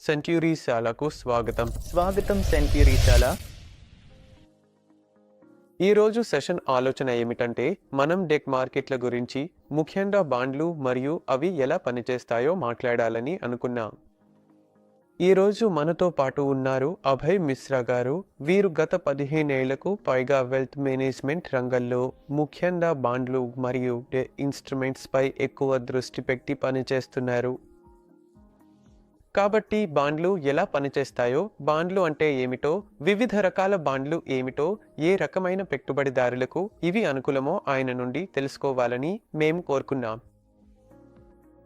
సెంట్యూరీశాలకు స్వాగతం. స్వాగతం సెంట్యూరీశాల ఈరోజు సెషన్ ఆలోచన ఏమిటంటే మనం డెక్ మార్కెట్ల గురించి ముఖ్యంగా బాండ్లు మరియు అవి ఎలా పనిచేస్తాయో మాట్లాడాలని అనుకున్నాం. ఈరోజు మనతో పాటు ఉన్నారు అభయ్ మిశ్రా గారు. వీరు గత పదిహేనేళ్ళకు పైగా వెల్త్ మేనేజ్మెంట్ రంగంలో ముఖ్యంగా బాండ్లు మరియు డే ఇన్స్ట్రుమెంట్స్ పై ఎక్కువ దృష్టి పెట్టి పనిచేస్తున్నారు. కాబట్టి బాండ్లు ఎలా పనిచేస్తాయో బాండ్లు అంటే ఏమిటో వివిధ రకాల బాండ్లు ఏమిటో ఏ రకమైన పెట్టుబడిదారులకు ఇవి అనుకూలమో ఆయన నుండి తెలుసుకోవాలని మేము కోరుకున్నాం.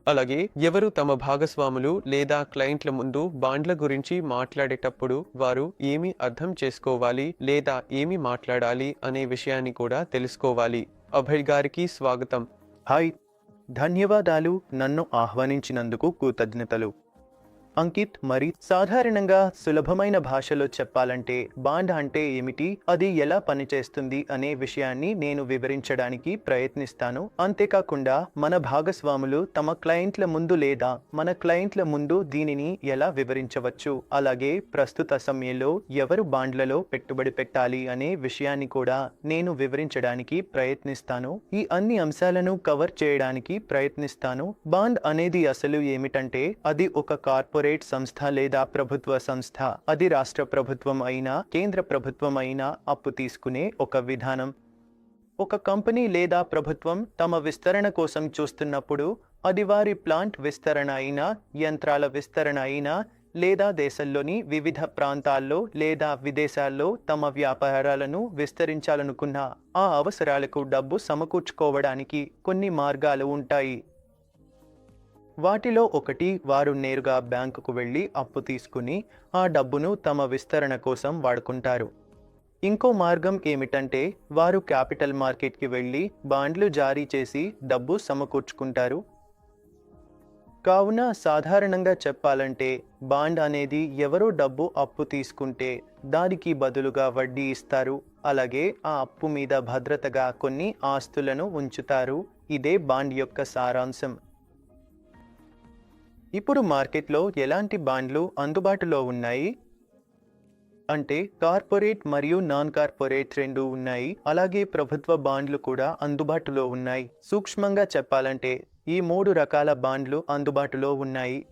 అలాగే ఎవరు తమ భాగస్వాములు లేదా క్లయింట్ల ముందు బాండ్ల గురించి మాట్లాడేటప్పుడు వారు ఏమి అర్థం చేసుకోవాలి లేదా ఏమి మాట్లాడాలి అనే విషయాన్ని కూడా తెలుసుకోవాలి. అభయ్ గారికి స్వాగతం. హాయ్. ధన్యవాదాలు నన్ను ఆహ్వానించినందుకు కృతజ్ఞతలు. అంకిత్ మరి సాధారణంగా సులభమైన భాషలో చెప్పాలంటే బాండ్ అంటే ఏమిటి? అది ఎలా పనిచేస్తుంది అనే విషయాన్ని నేను వివరించడానికి ప్రయత్నిస్తాను. అంతేకాకుండా మన భాగస్వాములు తమ క్లయింట్ల ముందు లేదా మన క్లయింట్ల ముందు దీనిని ఎలా వివరించవచ్చు? అలాగే ప్రస్తుత సమయంలో ఎవరు బాండ్లలో పెట్టుబడి పెట్టాలి అనే విషయాన్ని కూడా నేను వివరించడానికి ప్రయత్నిస్తాను. ఈ అన్ని అంశాలను కవర్ చేయడానికి ప్రయత్నిస్తాను. బాండ్ అనేది అసలు ఏమిటంటే అది ఒక కార్పొరేట్ సంస్థ లేదా ప్రభుత్వ సంస్థ అది రాష్ట్ర ప్రభుత్వం అయినా కేంద్ర ప్రభుత్వం అయినా అప్పు తీసుకునే ఒక విధానం. ఒక కంపెనీ లేదా ప్రభుత్వం తమ విస్తరణ కోసం చూస్తున్నప్పుడు అది వారి ప్లాంట్ విస్తరణ అయినా యంత్రాల విస్తరణ అయినా లేదా దేశంలోని వివిధ ప్రాంతాల్లో లేదా విదేశాల్లో తమ వ్యాపారాలను విస్తరించాలనుకున్న ఆ అవసరాలకు డబ్బు సమకూర్చుకోవడానికి కొన్ని మార్గాలు ఉంటాయి. వాటిలో ఒకటి వారు నేరుగా బ్యాంకుకు వెళ్ళి అప్పు తీసుకుని ఆ డబ్బును తమ విస్తరణ కోసం వాడుకుంటారు. ఇంకో మార్గం ఏమిటంటే వారు క్యాపిటల్ మార్కెట్కి వెళ్ళి బాండ్లు జారీ చేసి డబ్బు సమకూర్చుకుంటారు. కావున సాధారణంగా చెప్పాలంటే బాండ్ అనేది ఎవరో డబ్బు అప్పు తీసుకుంటే దానికి బదులుగా వడ్డీ ఇస్తారు. అలాగే ఆ అప్పు మీద భద్రతగా కొన్ని ఆస్తులను ఉంచుతారు. ఇదే బాండ్ యొక్క సారాంశం. ఇప్పుడు మార్కెట్లో ఎలాంటి బాండ్లు అందుబాటులో ఉన్నాయి? అంటే కార్పొరేట్ మరియు నాన్ కార్పొరేట్ రెండు ఉన్నాయి. అలాగే ప్రభుత్వ బాండ్లు కూడా అందుబాటులో ఉన్నాయి. సూక్ష్మంగా చెప్పాలంటే ఈ మూడు రకాల బాండ్లు అందుబాటులో ఉన్నాయి.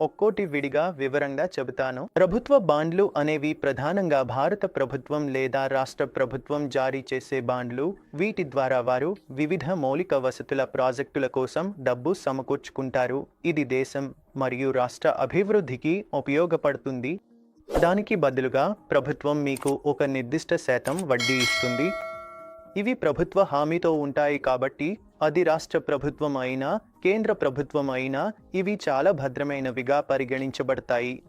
ఒక్కోటి విడిగా వివరంగా చెబుతాను. ప్రభుత్వ బాండ్లు అనేవి ప్రధానంగా భారత ప్రభుత్వం లేదా రాష్ట్ర ప్రభుత్వం జారీ చేసే బాండ్లు. వీటి ద్వారా వారు వివిధ మౌలిక వసతుల ప్రాజెక్టుల కోసం డబ్బు సమకూర్చుకుంటారు. ఇది దేశం మరియు రాష్ట్ర అభివృద్ధికి ఉపయోగపడుతుంది. దానికి బదులుగా ప్రభుత్వం మీకు ఒక నిర్దిష్ట శాతం వడ్డీ ఇస్తుంది. ఇవి ప్రభుత్వ హామీతో ఉంటాయి కాబట్టి అది రాష్ట్ర ప్రభుత్వం అయినా కేంద్ర ప్రభుత్వం అయినా ఇవి చాలా భద్రమైనవిగా పరిగణించబడతాయి.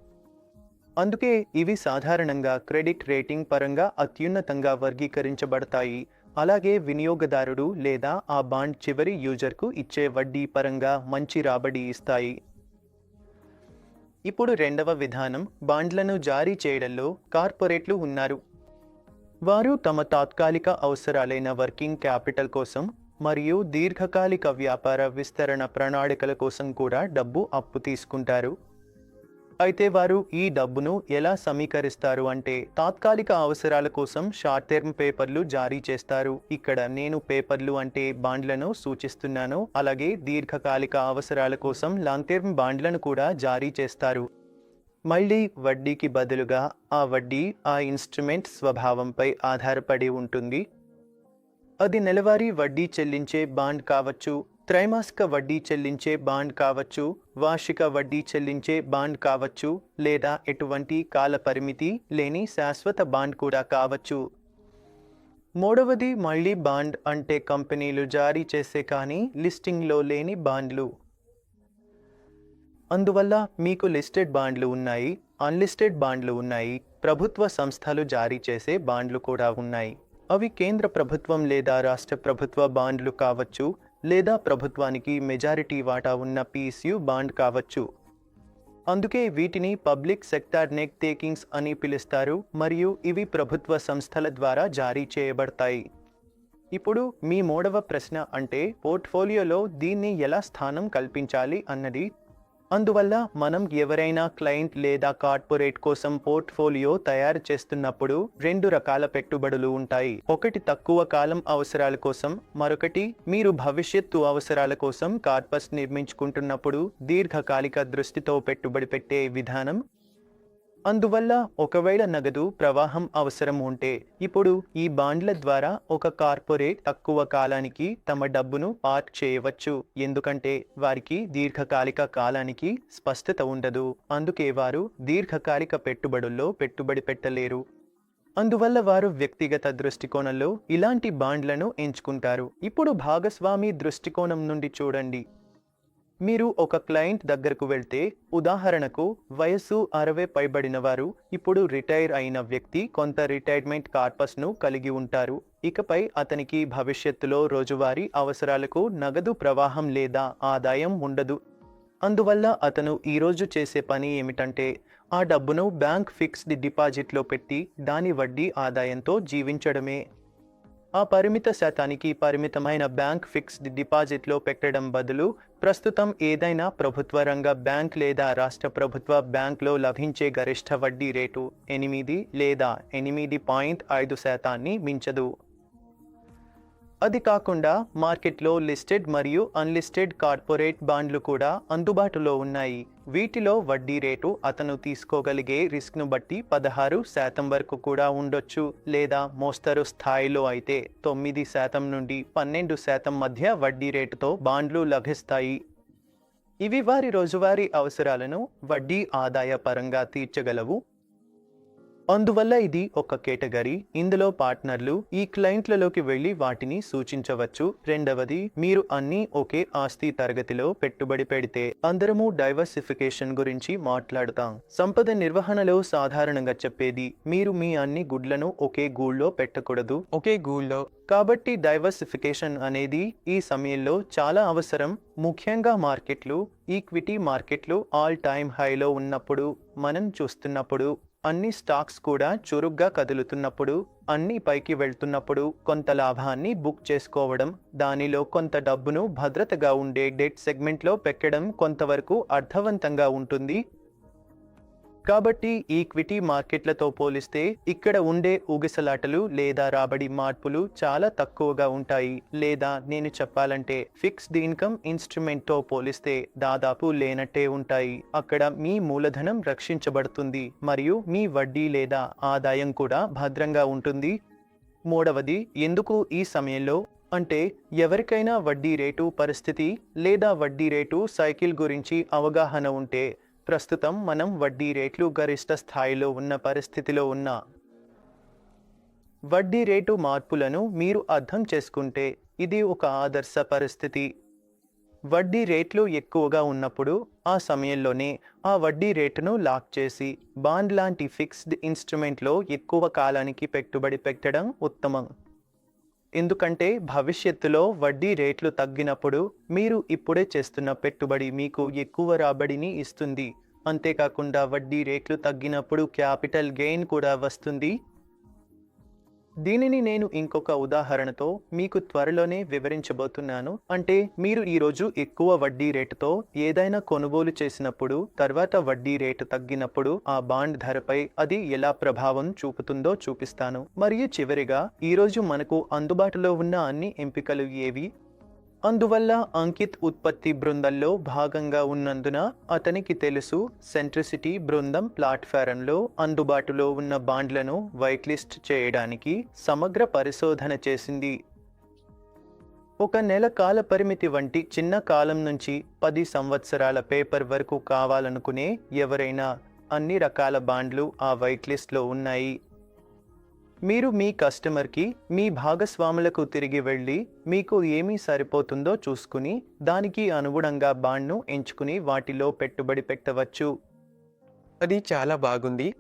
అందుకే ఇవి సాధారణంగా క్రెడిట్ రేటింగ్ పరంగా అత్యున్నతంగా వర్గీకరించబడతాయి. అలాగే వినియోగదారుడు లేదా ఆ బాండ్ చివరి యూజర్కు ఇచ్చే వడ్డీ పరంగా మంచి రాబడి ఇస్తాయి. ఇప్పుడు రెండవ విధానం బాండ్లను జారీ చేయడంలో కార్పొరేట్లు ఉన్నారు. వారు తమ తాత్కాలిక అవసరాలైన వర్కింగ్ క్యాపిటల్ కోసం మరియు దీర్ఘకాలిక వ్యాపార విస్తరణ ప్రణాళికల కోసం కూడా డబ్బు అప్పు తీసుకుంటారు. అయితే వారు ఈ డబ్బును ఎలా సమీకరిస్తారు అంటే తాత్కాలిక అవసరాల కోసం షార్ట్ టర్మ్ పేపర్లు జారీ చేస్తారు. ఇక్కడ నేను పేపర్లు అంటే బాండ్లను సూచిస్తున్నాను. అలాగే దీర్ఘకాలిక అవసరాల కోసం లాంగ్ టర్మ్ బాండ్లను కూడా జారీ చేస్తారు. మళ్ళీ వడ్డీకి బదులుగా ఆ వడ్డీ ఆ ఇన్స్ట్రుమెంట్ స్వభావంపై ఆధారపడి ఉంటుంది. అది నెలవారీ వడ్డీ చెల్లించే బాండ్ కావచ్చు త్రైమాసిక వడ్డీ చెల్లించే బాండ్ కావచ్చు వార్షిక వడ్డీ చెల్లించే బాండ్ కావచ్చు లేదా ఎటువంటి కాల పరిమితి లేని శాశ్వత బాండ్ కూడా కావచ్చు. మూడవది మళ్ళీ బాండ్ అంటే కంపెనీలు జారీ చేసే కానీ లిస్టింగ్లో లేని బాండ్లు. అందువల్ల మీకు లిస్టెడ్ బాండ్లు ఉన్నాయి అన్లిస్టెడ్ బాండ్లు ఉన్నాయి ప్రభుత్వ సంస్థలు జారీ చేసే బాండ్లు కూడా ఉన్నాయి. అవి కేంద్ర ప్రభుత్వం లేదా రాష్ట్ర ప్రభుత్వ బాండ్లు కావచ్చు లేదా ప్రభుత్వానికి మెజారిటీ వాటా ఉన్న పీఎస్యు బాండ్ కావచ్చు. అందుకే వీటిని పబ్లిక్ సెక్టార్ నెక్ టేకింగ్స్ అని పిలుస్తారు మరియు ఇవి ప్రభుత్వ సంస్థల ద్వారా జారీ చేయబడతాయి. ఇప్పుడు మీ మూడవ ప్రశ్న అంటే పోర్ట్ఫోలియోలో దీన్ని ఎలా స్థానం కల్పించాలి అన్నది అందువల్ల మనం ఎవరైనా క్లయింట్ లేదా కార్పొరేట్ కోసం పోర్ట్ఫోలియో తయారు చేస్తున్నప్పుడు రెండు రకాల పెట్టుబడులు ఉంటాయి. ఒకటి తక్కువ కాలం అవసరాల కోసం మరొకటి మీరు భవిష్యత్తు అవసరాల కోసం కార్పస్ నిర్మించుకుంటున్నప్పుడు దీర్ఘకాలిక దృష్టితో పెట్టుబడి పెట్టే విధానం. అందువల్ల ఒకవేళ నగదు ప్రవాహం అవసరం ఉంటే ఇప్పుడు ఈ బాండ్ల ద్వారా ఒక కార్పొరేట్ తక్కువ కాలానికి తమ డబ్బును పార్క్ చేయవచ్చు. ఎందుకంటే వారికి దీర్ఘకాలిక కాలానికి స్పష్టత ఉండదు. అందుకే వారు దీర్ఘకాలిక పెట్టుబడుల్లో పెట్టుబడి పెట్టలేరు. అందువల్ల వారు వ్యక్తిగత దృష్టికోణంలో ఇలాంటి బాండ్లను ఎంచుకుంటారు. ఇప్పుడు భాగస్వామి దృష్టికోణం నుండి చూడండి. మీరు ఒక క్లయింట్ దగ్గరకు వెళ్తే ఉదాహరణకు వయస్సు అరవై పైబడిన వారు ఇప్పుడు రిటైర్ అయిన వ్యక్తి కొంత రిటైర్మెంట్ కార్పస్ను కలిగి ఉంటారు. ఇకపై అతనికి భవిష్యత్తులో రోజువారీ అవసరాలకు నగదు ప్రవాహం లేదా ఆదాయం ఉండదు. అందువల్ల అతను ఈరోజు చేసే పని ఏమిటంటే ఆ డబ్బును బ్యాంక్ ఫిక్స్డ్ డిపాజిట్లో పెట్టి దాని వడ్డీ ఆదాయంతో జీవించడమే. ఆ పరిమిత శాతానికి పరిమితమైన బ్యాంక్ ఫిక్స్డ్ డిపాజిట్లో పెట్టడం బదులు ప్రస్తుతం ఏదైనా ప్రభుత్వ రంగ బ్యాంక్ లేదా రాష్ట్ర ప్రభుత్వ బ్యాంక్లో లభించే గరిష్ట వడ్డీ రేటు ఎనిమిది లేదా ఎనిమిది పాయింట్ ఐదు శాతాన్ని మించదు. అది కాకుండా మార్కెట్లో లిస్టెడ్ మరియు అన్లిస్టెడ్ కార్పొరేట్ బాండ్లు కూడా అందుబాటులో ఉన్నాయి. వీటిలో వడ్డీ రేటు అతను తీసుకోగలిగే రిస్క్ను బట్టి పదహారు శాతం వరకు కూడా ఉండొచ్చు లేదా మోస్తరు స్థాయిలో అయితే తొమ్మిది శాతం నుండి పన్నెండు శాతం మధ్య వడ్డీ రేటుతో బాండ్లు లభిస్తాయి. ఇవి వారి రోజువారీ అవసరాలను వడ్డీ ఆదాయ పరంగా తీర్చగలవు. అందువల్ల ఇది ఒక కేటగిరీ. ఇందులో పార్ట్నర్లు ఈ క్లయింట్లలోకి వెళ్ళి వాటిని సూచించవచ్చు. రెండవది మీరు అన్ని ఒకే ఆస్తి తరగతిలో పెట్టుబడి పెడితే అందరము డైవర్సిఫికేషన్ గురించి మాట్లాడుతాం. సంపద నిర్వహణలో సాధారణంగా చెప్పేది మీరు మీ అన్ని గుడ్లను ఒకే గూళ్ళో పెట్టకూడదు. ఒకే గూళ్ళో కాబట్టి డైవర్సిఫికేషన్ అనేది ఈ సమయంలో చాలా అవసరం. ముఖ్యంగా మార్కెట్లు ఈక్విటీ మార్కెట్లు ఆల్ టైమ్ హైలో ఉన్నప్పుడు మనం చూస్తున్నప్పుడు అన్ని స్టాక్స్ కూడా చురుగ్గా కదులుతున్నప్పుడు అన్ని పైకి వెళ్తున్నప్పుడు కొంత లాభాన్ని బుక్ చేసుకోవడం దానిలో కొంత డబ్బును భద్రతగా ఉండే డెట్ సెగ్మెంట్లో పెట్టడం కొంతవరకు అర్థవంతంగా ఉంటుంది. కాబట్టి ఈక్విటీ మార్కెట్లతో పోలిస్తే ఇక్కడ ఉండే ఊగిసలాటలు లేదా రాబడి మార్పులు చాలా తక్కువగా ఉంటాయి. లేదా నేను చెప్పాలంటే ఫిక్స్డ్ ఇన్కమ్ ఇన్స్ట్రుమెంట్తో పోలిస్తే దాదాపు లేనట్టే ఉంటాయి. అక్కడ మీ మూలధనం రక్షించబడుతుంది మరియు మీ వడ్డీ లేదా ఆదాయం కూడా భద్రంగా ఉంటుంది. మూడవది ఎందుకు ఈ సమయంలో? అంటే ఎవరికైనా వడ్డీ రేటు పరిస్థితి లేదా వడ్డీ రేటు సైకిల్ గురించి అవగాహన ఉంటే ప్రస్తుతం మనం వడ్డీ రేట్లు గరిష్ట స్థాయిలో ఉన్న పరిస్థితిలో ఉన్న వడ్డీ రేటు మార్పులను మీరు అర్థం చేసుకుంటే ఇది ఒక ఆదర్శ పరిస్థితి. వడ్డీ రేట్లు ఎక్కువగా ఉన్నప్పుడు ఆ సమయంలోనే ఆ వడ్డీ రేటును లాక్ చేసి బాండ్ లాంటి ఫిక్స్డ్ ఇన్స్ట్రుమెంట్లో ఎక్కువ కాలానికి పెట్టుబడి పెట్టడం ఉత్తమం. ఎందుకంటే భవిష్యత్తులో వడ్డీ రేట్లు తగ్గినప్పుడు మీరు ఇప్పుడే చేస్తున్న పెట్టుబడి మీకు ఎక్కువ రాబడిని ఇస్తుంది. అంతేకాకుండా వడ్డీ రేట్లు తగ్గినప్పుడు క్యాపిటల్ గెయిన్ కూడా వస్తుంది. దీనిని నేను ఇంకొక ఉదాహరణతో మీకు త్వరలోనే వివరించబోతున్నాను. అంటే మీరు ఈరోజు ఎక్కువ వడ్డీ రేటుతో ఏదైనా కొనుగోలు చేసినప్పుడు తర్వాత వడ్డీ రేటు తగ్గినప్పుడు ఆ బాండ్ ధరపై అది ఎలా ప్రభావం చూపుతుందో చూపిస్తాను. మరియు చివరిగా ఈరోజు మనకు అందుబాటులో ఉన్న అన్ని ఎంపికలు ఏవి? అందువల్ల అంకిత్ ఉత్పత్తి బృందంలో భాగంగా ఉన్నందున అతనికి తెలుసు సెంట్రిసిటీ బృందం ప్లాట్ఫారంలో అందుబాటులో ఉన్న బాండ్లను వైట్లిస్ట్ చేయడానికి సమగ్ర పరిశోధన చేసింది. ఒక నెల కాల పరిమితి వంటి చిన్న కాలం నుంచి పది సంవత్సరాల పేపర్ వరకు కావాలనుకునే ఎవరైనా అన్ని రకాల బాండ్లు ఆ వైట్లిస్ట్లో ఉన్నాయి. మీరు మీ కస్టమర్కి మీ భాగస్వాములకు తిరిగి వెళ్ళి మీకు ఏమీ సరిపోతుందో చూసుకుని దానికి అనుగుణంగా బాండ్ను ఎంచుకుని వాటిలో పెట్టుబడి పెట్టవచ్చు. అది చాలా బాగుంది.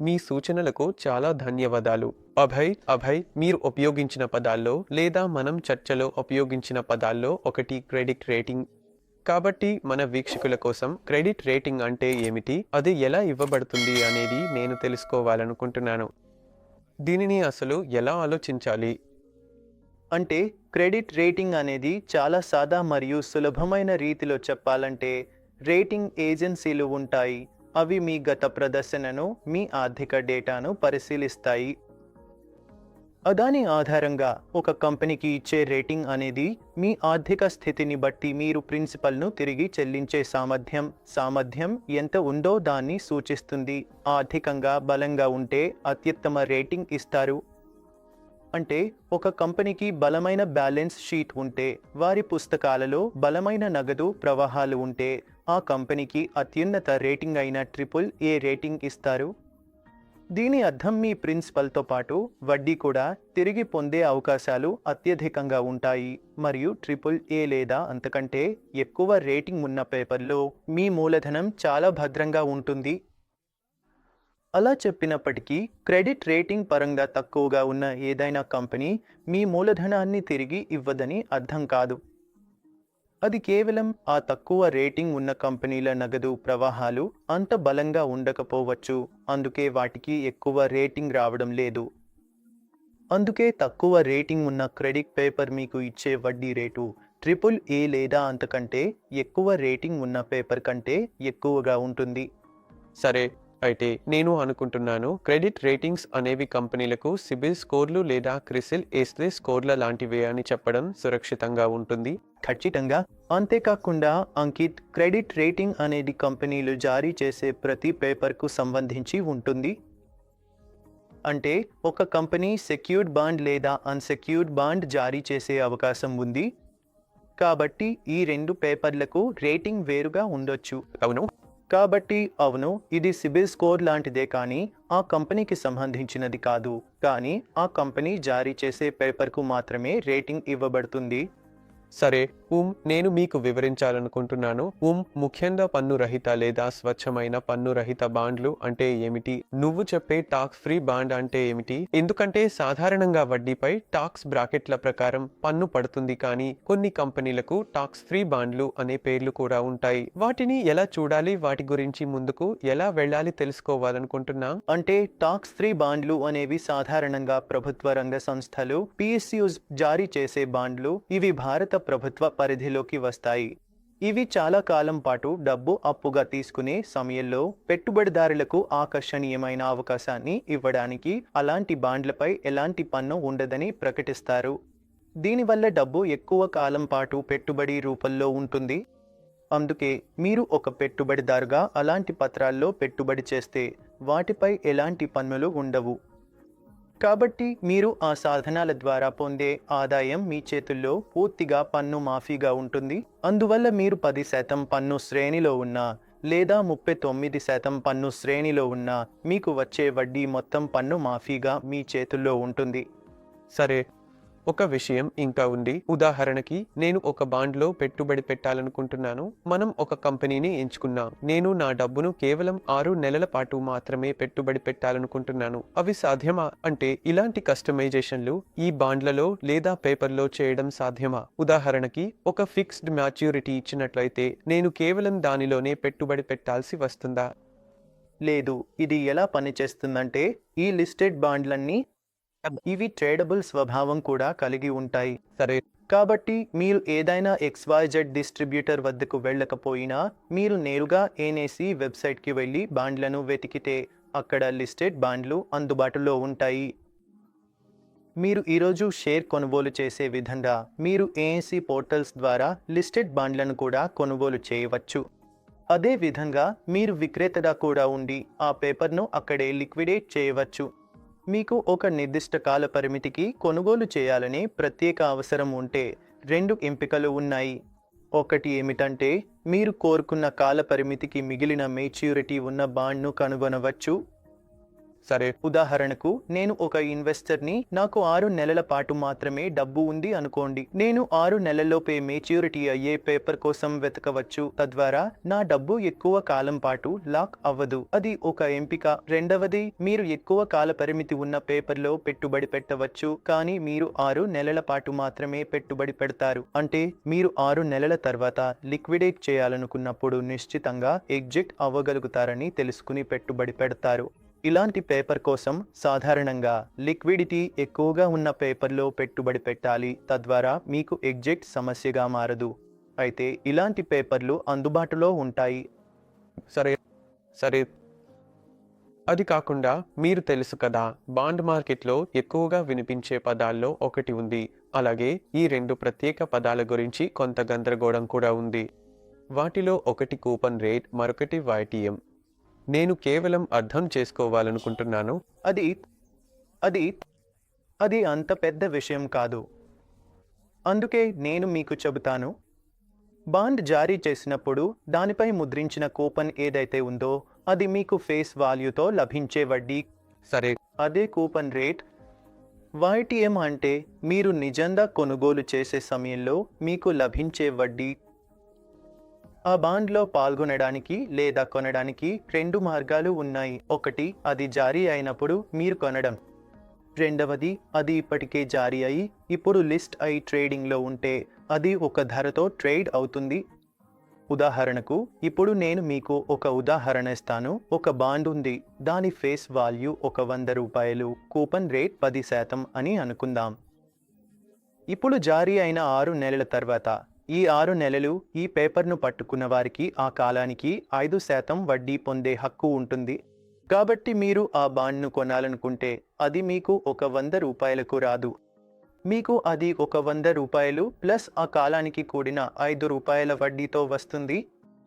మీ సూచనలకు చాలా ధన్యవాదాలు. అభయ్ అభయ్ మీరు ఉపయోగించిన పదాల్లో లేదా మనం చర్చలో ఉపయోగించిన పదాల్లో ఒకటి క్రెడిట్ రేటింగ్. కాబట్టి మన వీక్షకుల కోసం క్రెడిట్ రేటింగ్ అంటే ఏమిటి? అది ఎలా ఇవ్వబడుతుంది అనేది నేను తెలుసుకోవాలనుకుంటున్నాను. దీనిని అసలు ఎలా ఆలోచించాలి? అంటే క్రెడిట్ రేటింగ్ అనేది చాలా సాదా మరియు సులభమైన రీతిలో చెప్పాలంటే రేటింగ్ ఏజెన్సీలు ఉంటాయి. అవి మీ గత ప్రదర్శనను మీ ఆర్థిక డేటాను పరిశీలిస్తాయి. అదాని ఆధారంగా ఒక కంపెనీకి ఇచ్చే రేటింగ్ అనేది మీ ఆర్థిక స్థితిని బట్టి మీరు ప్రిన్సిపల్ను తిరిగి చెల్లించే సామర్థ్యం సామర్థ్యం ఎంత ఉందో దాన్ని సూచిస్తుంది. ఆర్థికంగా బలంగా ఉంటే అత్యుత్తమ రేటింగ్ ఇస్తారు. అంటే ఒక కంపెనీకి బలమైన బ్యాలెన్స్ షీట్ ఉంటే వారి పుస్తకాలలో బలమైన నగదు ప్రవాహాలు ఉంటే ఆ కంపెనీకి అత్యున్నత రేటింగ్ అయిన ట్రిపుల్ ఏ రేటింగ్ ఇస్తారు. దీని అర్థం మీ ప్రిన్సిపల్తో పాటు వడ్డీ కూడా తిరిగి పొందే అవకాశాలు అత్యధికంగా ఉంటాయి. మరియు ట్రిపుల్ ఏ లేదా అంతకంటే ఎక్కువ రేటింగ్ ఉన్న పేపర్లో మీ మూలధనం చాలా భద్రంగా ఉంటుంది. అలా చెప్పినప్పటికీ క్రెడిట్ రేటింగ్ పరంగా తక్కువగా ఉన్న ఏదైనా కంపెనీ మీ మూలధనాన్ని తిరిగి ఇవ్వదని అర్థం కాదు. అది కేవలం ఆ తక్కువ రేటింగ్ ఉన్న కంపెనీల నగదు ప్రవాహాలు అంత బలంగా ఉండకపోవచ్చు. అందుకే వాటికి ఎక్కువ రేటింగ్ రావడం లేదు. అందుకే తక్కువ రేటింగ్ ఉన్న క్రెడిట్ పేపర్ మీకు ఇచ్చే వడ్డీ రేటు ట్రిపుల్ ఏ లేదా అంతకంటే ఎక్కువ రేటింగ్ ఉన్న పేపర్ కంటే ఎక్కువగా ఉంటుంది. సరే. అయితే నేను అనుకుంటున్నాను క్రెడిట్ రేటింగ్స్ అనేవి కంపెనీలకు సిబిల్ స్కోర్లు లేదా క్రిసిల్ ఏస్తే స్కోర్ల లాంటివే అని చెప్పడం సురక్షితంగా ఉంటుంది. ఖచ్చితంగా. అంతేకాకుండా అంకిత్ క్రెడిట్ రేటింగ్ అనేది కంపెనీలు జారీ చేసే ప్రతి పేపర్కు సంబంధించి ఉంటుంది. అంటే ఒక కంపెనీ సెక్యూర్డ్ బాండ్ లేదా అన్సెక్యూర్డ్ బాండ్ జారీ చేసే అవకాశం ఉంది. కాబట్టి ఈ రెండు పేపర్లకు రేటింగ్ వేరుగా ఉండొచ్చు. అవును. కాబట్టి అవును ఇది సిబిల్ స్కోర్ లాంటిదే కానీ ఆ కంపెనీకి సంబంధించినది కాదు. కానీ ఆ కంపెనీ జారీ చేసే పేపర్కు మాత్రమే రేటింగ్ ఇవ్వబడుతుంది. సరే ఉమ్ నేను మీకు వివరించాలనుకుంటున్నాను. ఉమ్ ముఖ్యంగా పన్ను రహిత లేదా స్వచ్ఛమైన పన్ను రహిత బాండ్లు అంటే ఏమిటి? నువ్వు చెప్పే టాక్స్ ఫ్రీ బాండ్ అంటే ఏమిటి? ఎందుకంటే సాధారణంగా వడ్డీపై టాక్స్ బ్రాకెట్ల ప్రకారం పన్ను పడుతుంది కానీ కొన్ని కంపెనీలకు టాక్స్ ఫ్రీ బాండ్లు అనే పేర్లు కూడా ఉంటాయి. వాటిని ఎలా చూడాలి? వాటి గురించి ముందుకు ఎలా వెళ్ళాలి తెలుసుకోవాలనుకుంటున్నా? అంటే టాక్స్ ఫ్రీ బాండ్లు అనేవి సాధారణంగా ప్రభుత్వ రంగ సంస్థలు పిఎస్యూస్ జారీ చేసే బాండ్లు. ఇవి భారత ప్రభుత్వ పరిధిలోకి వస్తాయి. ఇవి చాలా కాలం పాటు డబ్బు అప్పుగా తీసుకునే సమయంలో పెట్టుబడిదారులకు ఆకర్షణీయమైన అవకాశాన్ని ఇవ్వడానికి అలాంటి బాండ్లపై ఎలాంటి పన్ను ఉండదని ప్రకటిస్తారు. దీనివల్ల డబ్బు ఎక్కువ కాలం పాటు పెట్టుబడి రూపంలో ఉంటుంది. అందుకే మీరు ఒక పెట్టుబడిదారుగా అలాంటి పత్రాల్లో పెట్టుబడి చేస్తే వాటిపై ఎలాంటి పన్నులు ఉండవు. కాబట్టి మీరు ఆ సాధనాల ద్వారా పొందే ఆదాయం మీ చేతుల్లో పూర్తిగా పన్ను మాఫీగా ఉంటుంది. అందువల్ల మీరు పది శాతం పన్ను శ్రేణిలో ఉన్న లేదా ముప్పై తొమ్మిది శాతం పన్ను శ్రేణిలో ఉన్న మీకు వచ్చే వడ్డీ మొత్తం పన్ను మాఫీగా మీ చేతుల్లో ఉంటుంది. సరే ఒక విషయం ఇంకా ఉంది. ఉదాహరణకి నేను ఒక బాండ్లో పెట్టుబడి పెట్టాలనుకుంటున్నాను. మనం ఒక కంపెనీని ఎంచుకున్నాం. నేను నా డబ్బును కేవలం ఆరు నెలల పాటు మాత్రమే పెట్టుబడి పెట్టాలనుకుంటున్నాను. అవి సాధ్యమా? అంటే ఇలాంటి కస్టమైజేషన్లు ఈ బాండ్లలో లేదా పేపర్లో చేయడం సాధ్యమా? ఉదాహరణకి ఒక ఫిక్స్డ్ మ్యాచ్యూరిటీ ఇచ్చినట్లయితే నేను కేవలం దానిలోనే పెట్టుబడి పెట్టాల్సి వస్తుందా? లేదు. ఇది ఎలా పనిచేస్తుందంటే ఈ లిస్టెడ్ బాండ్లన్నీ ఇవి ట్రేడబుల్ స్వభావం కూడా కలిగి ఉంటాయి. సరే కాబట్టి మీరు ఏదైనా ఎక్స్వైజెడ్ డిస్ట్రిబ్యూటర్ వద్దకు వెళ్ళకపోయినా మీరు నేరుగా ఎన్ఏసి వెబ్సైట్కి వెళ్ళి బాండ్లను వెతికితే అక్కడ లిస్టెడ్ బాండ్లు అందుబాటులో ఉంటాయి. మీరు ఈరోజు షేర్ కొనుగోలు చేసే విధంగా మీరు ఏఎన్సి పోర్టల్స్ ద్వారా లిస్టెడ్ బాండ్లను కూడా కొనుగోలు చేయవచ్చు. అదే విధంగా మీరు విక్రేతగా కూడా ఉండి ఆ పేపర్ను అక్కడే లిక్విడేట్ చేయవచ్చు. మీకు ఒక నిర్దిష్ట కాల పరిమితికి కొనుగోలు చేయాలనే ప్రత్యేక అవసరం ఉంటే రెండు ఎంపికలు ఉన్నాయి. ఒకటి ఏమిటంటే మీరు కోరుకున్న కాల పరిమితికి మిగిలిన మెచ్యూరిటీ ఉన్న బాండ్ను కనుగొనవచ్చు. సరే ఉదాహరణకు నేను ఒక ఇన్వెస్టర్ని నాకు ఆరు నెలల పాటు మాత్రమే డబ్బు ఉంది అనుకోండి. నేను ఆరు నెలల్లోపే మెచ్యూరిటీ అయ్యే పేపర్ కోసం వెతకవచ్చు. తద్వారా నా డబ్బు ఎక్కువ కాలం పాటు లాక్ అవ్వదు. అది ఒక ఎంపిక. రెండవది మీరు ఎక్కువ కాల పరిమితి ఉన్న పేపర్లో పెట్టుబడి పెట్టవచ్చు. కానీ మీరు ఆరు నెలల పాటు మాత్రమే పెట్టుబడి పెడతారు. అంటే మీరు ఆరు నెలల తర్వాత లిక్విడేట్ చేయాలనుకున్నప్పుడు నిశ్చితంగా ఎగ్జిట్ అవ్వగలుగుతారని తెలుసుకుని పెట్టుబడి పెడతారు. ఇలాంటి పేపర్ కోసం సాధారణంగా లిక్విడిటీ ఎక్కువగా ఉన్న పేపర్లో పెట్టుబడి పెట్టాలి తద్వారా మీకు ఎగ్జిట్ సమస్యగా మారదు. అయితే ఇలాంటి పేపర్లు అందుబాటులో ఉంటాయి. సరే సరే. అది కాకుండా మీరు తెలుసు కదా బాండ్ మార్కెట్లో ఎక్కువగా వినిపించే పదాల్లో ఒకటి ఉంది. అలాగే ఈ రెండు ప్రత్యేక పదాల గురించి కొంత గందరగోళం కూడా ఉంది. వాటిలో ఒకటి కూపన్ రేట్ మరొకటి వైటీఎం. నేను కేవలం అర్థం చేసుకోవాలనుకుంటున్నాను. అది అది అది అంత పెద్ద విషయం కాదు. అందుకే నేను మీకు చెబుతాను. బాండ్ జారీ చేసినప్పుడు దానిపై ముద్రించిన కూపన్ ఏదైతే ఉందో అది మీకు ఫేస్ వాల్యూతో లభించే వడ్డీ. సరే. అదే కూపన్ రేట్. వైటీఎం అంటే మీరు నిజంగా కొనుగోలు చేసే సమయంలో మీకు లభించే వడ్డీ. ఆ బాండ్లో పాల్గొనడానికి లేదా కొనడానికి రెండు మార్గాలు ఉన్నాయి. ఒకటి అది జారీ అయినప్పుడు మీరు కొనడం. రెండవది అది ఇప్పటికే జారీ అయి ఇప్పుడు లిస్ట్ అయి ట్రేడింగ్లో ఉంటే అది ఒక ధరతో ట్రేడ్ అవుతుంది. ఉదాహరణకు ఇప్పుడు నేను మీకు ఒక ఉదాహరణ ఇస్తాను. ఒక బాండ్ ఉంది. దాని ఫేస్ వాల్యూ ఒక వంద రూపాయలు కూపన్ రేట్ పది శాతం అని అనుకుందాం. ఇప్పుడు జారీ అయిన ఆరు నెలల తర్వాత ఈ ఆరు నెలలు ఈ పేపర్ను పట్టుకున్న వారికి ఆ కాలానికి ఐదు శాతం వడ్డీ పొందే హక్కు ఉంటుంది. కాబట్టి మీరు ఆ బాండ్ను కొనాలనుకుంటే అది మీకు ఒక వంద రూపాయలకు రాదు. మీకు అది ఒక వంద రూపాయలు ప్లస్ ఆ కాలానికి కూడిన ఐదు రూపాయల వడ్డీతో వస్తుంది.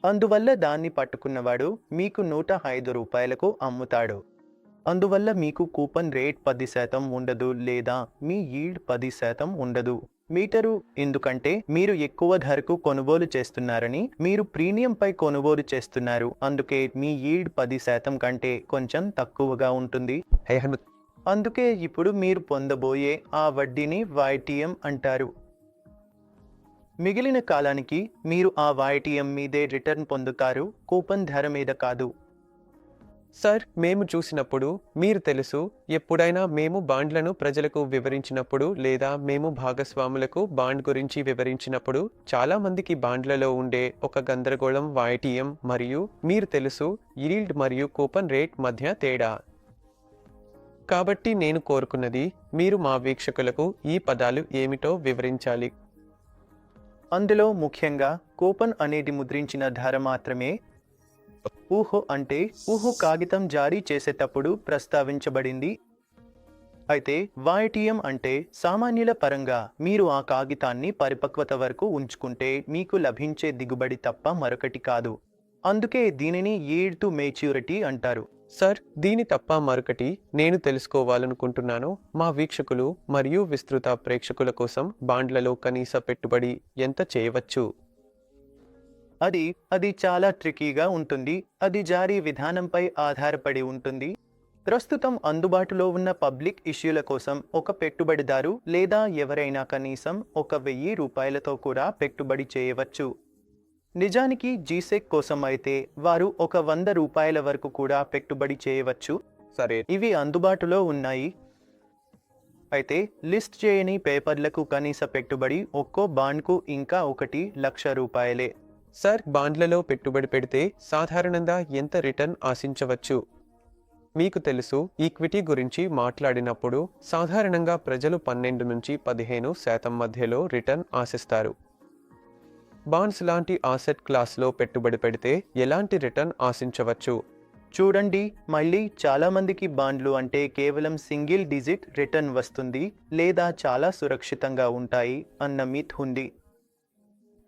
అందువల్ల దాన్ని పట్టుకున్నవాడు మీకు నూట ఐదు రూపాయలకు అమ్ముతాడు. అందువల్ల మీకు కూపన్ రేట్ పది శాతం ఉండదు లేదా మీ ఈల్డ్ పది శాతం ఉండదు. మీటరు. ఎందుకంటే మీరు ఎక్కువ ధరకు కొనుగోలు చేస్తున్నారని మీరు ప్రీమియంపై కొనుగోలు చేస్తున్నారు. అందుకే మీ ఈల్డ్ పది శాతం కంటే కొంచెం తక్కువగా ఉంటుంది. అందుకే ఇప్పుడు మీరు పొందబోయే ఆ వడ్డీని వైటీఎం అంటారు. మిగిలిన కాలానికి మీరు ఆ వైటీఎం మీదే రిటర్న్ పొందుతారు. కూపన్ ధర మీద కాదు. సార్ మేము చూసినప్పుడు మీరు తెలుసు ఎప్పుడైనా మేము బాండ్లను ప్రజలకు వివరించినప్పుడు లేదా మేము భాగస్వాములకు బాండ్ గురించి వివరించినప్పుడు చాలా మందికి బాండ్లలో ఉండే ఒక గందరగోళం వాయిటీఎం మరియు మీరు తెలుసు ఈల్డ్ మరియు కూపన్ రేట్ మధ్య తేడా. కాబట్టి నేను కోరుకున్నది మీరు మా వీక్షకులకు ఈ పదాలు ఏమిటో వివరించాలి. అందులో ముఖ్యంగా కూపన్ అనేది ముద్రించిన ధర మాత్రమే ఊహో అంటే ఊహో కాగితం జారీ చేసేటప్పుడు ప్రస్తావించబడింది. అయితే వాయిటీఎం అంటే సామాన్యుల పరంగా మీరు ఆ కాగితాన్ని పరిపక్వత వరకు ఉంచుకుంటే మీకు లభించే దిగుబడి తప్ప మరొకటి కాదు. అందుకే దీనిని ఈడ్ టు మెచ్యూరిటీ అంటారు. సార్ దీని తప్ప మరొకటి నేను తెలుసుకోవాలనుకుంటున్నాను. మా వీక్షకులు మరియు విస్తృత ప్రేక్షకుల కోసం బాండ్లలో కనీస పెట్టుబడి ఎంత చేయవచ్చు? అది అది చాలా ట్రికీగా ఉంటుంది. అది జారీ విధానంపై ఆధారపడి ఉంటుంది. ప్రస్తుతం అందుబాటులో ఉన్న పబ్లిక్ ఇష్యూల కోసం ఒక పెట్టుబడిదారు లేదా ఎవరైనా కనీసం ఒక వెయ్యి రూపాయలతో కూడా పెట్టుబడి చేయవచ్చు. నిజానికి జీసెక్ కోసం అయితే వారు ఒక వంద రూపాయల వరకు కూడా పెట్టుబడి చేయవచ్చు. సరే. ఇవి అందుబాటులో ఉన్నాయి. అయితే లిస్ట్ చేయని పేపర్లకు కనీస పెట్టుబడి ఒక్కో బాండ్కు ఇంకా ఒకటి లక్ష రూపాయలే. సార్ బాండ్లలో పెట్టుబడి పెడితే సాధారణంగా ఎంత రిటర్న్ ఆశించవచ్చు? మీకు తెలుసు ఈక్విటీ గురించి మాట్లాడినప్పుడు సాధారణంగా ప్రజలు పన్నెండు నుంచి పదిహేను శాతం మధ్యలో రిటర్న్ ఆశిస్తారు. బాండ్స్ లాంటి ఆసెట్ క్లాస్లో పెట్టుబడి పెడితే ఎలాంటి రిటర్న్ ఆశించవచ్చు? చూడండి మళ్ళీ చాలామందికి బాండ్లు అంటే కేవలం సింగిల్ డిజిట్ రిటర్న్ వస్తుంది లేదా చాలా సురక్షితంగా ఉంటాయి అన్న మిత్ ఉంది.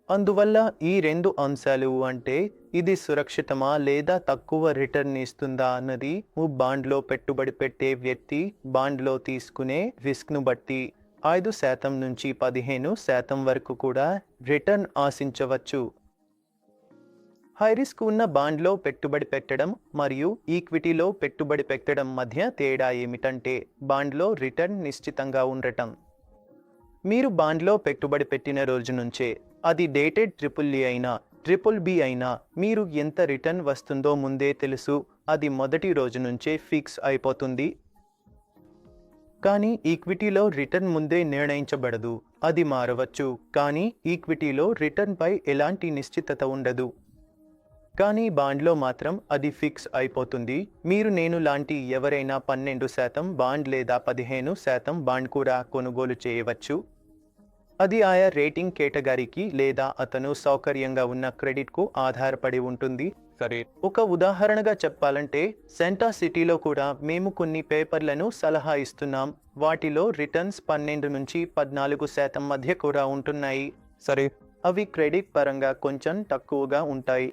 అందువల్ల ఈ రెండు అంశాలు అంటే ఇది సురక్షితమా లేదా తక్కువ రిటర్న్ ఇస్తుందా అన్నది బాండ్లో పెట్టుబడి పెట్టే వ్యక్తి బాండ్లో తీసుకునే రిస్క్ను బట్టి ఐదు శాతం నుంచి పదిహేను శాతం వరకు కూడా రిటర్న్ ఆశించవచ్చు. హై రిస్క్ ఉన్న బాండ్లో పెట్టుబడి పెట్టడం మరియు ఈక్విటీలో పెట్టుబడి పెట్టడం మధ్య తేడా ఏమిటంటే బాండ్లో రిటర్న్ నిశ్చితంగా ఉండటం. మీరు బాండ్లో పెట్టుబడి పెట్టిన రోజు నుంచే అది డేటెడ్ ట్రిపుల్ ఏ అయినా ట్రిపుల్ బి అయినా మీరు ఎంత రిటర్న్ వస్తుందో ముందే తెలుసు అది మొదటి రోజు నుంచే ఫిక్స్ అయిపోతుంది. కానీ ఈక్విటీలో రిటర్న్ ముందే నిర్ణయించబడదు అది మారవచ్చు కానీ ఈక్విటీలో రిటర్న్పై ఎలాంటి నిశ్చితత ఉండదు. కానీ బాండ్లో మాత్రం అది ఫిక్స్ అయిపోతుంది మీరు నేను లాంటి ఎవరైనా పన్నెండు శాతం బాండ్ లేదా పదిహేను శాతం బాండ్ కూడా కొనుగోలు చేయవచ్చు. అది ఆయా రేటింగ్ కేటగిరీకి లేదా అతను సౌకర్యంగా ఉన్న క్రెడిట్కు ఆధారపడి ఉంటుంది. సరే. ఒక ఉదాహరణగా చెప్పాలంటే సెంటా సిటీలో కూడా మేము కొన్ని పేపర్లను సలహా ఇస్తున్నాం. వాటిలో రిటర్న్స్ పన్నెండు నుంచి పద్నాలుగు శాతం మధ్య కూడా ఉంటున్నాయి. సరే. అవి క్రెడిట్ పరంగా కొంచెం తక్కువగా ఉంటాయి.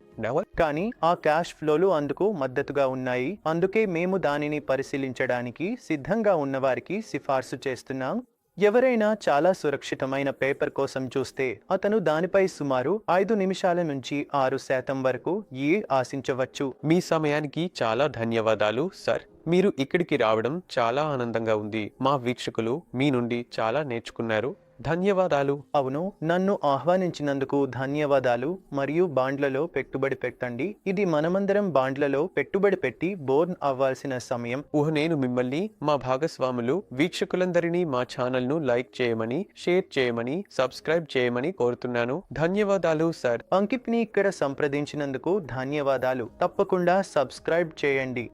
కానీ ఆ క్యాష్ ఫ్లోలు అందుకు మద్దతుగా ఉన్నాయి. అందుకే మేము దానిని పరిశీలించడానికి సిద్ధంగా ఉన్నవారికి సిఫార్సు చేస్తున్నాం. ఎవరైనా చాలా సురక్షితమైన పేపర్ కోసం చూస్తే అతను దానిపై సుమారు ఐదు నిమిషాల నుంచి ఆరు శాతం వరకు ఏ ఆశించవచ్చు? మీ సమయానికి చాలా ధన్యవాదాలు సార్. మీరు ఇక్కడికి రావడం చాలా ఆనందంగా ఉంది. మా వీక్షకులు మీ నుండి చాలా నేర్చుకున్నారు. ధన్యవాదాలు. అవును నన్ను ఆహ్వానించినందుకు ధన్యవాదాలు. మరియు బాండ్లలో పెట్టుబడి పెట్టండి. ఇది మనమందరం బాండ్లలో పెట్టుబడి పెట్టి బోర్న్ అవ్వాల్సిన సమయం. ఊహ నేను మిమ్మల్ని మా భాగస్వాములు వీక్షకులందరినీ మా ఛానల్ను లైక్ చేయమని షేర్ చేయమని సబ్స్క్రైబ్ చేయమని కోరుతున్నాను. ధన్యవాదాలు సార్. అంకిత్ని ఇక్కడ సంప్రదించినందుకు ధన్యవాదాలు. తప్పకుండా సబ్స్క్రైబ్ చేయండి.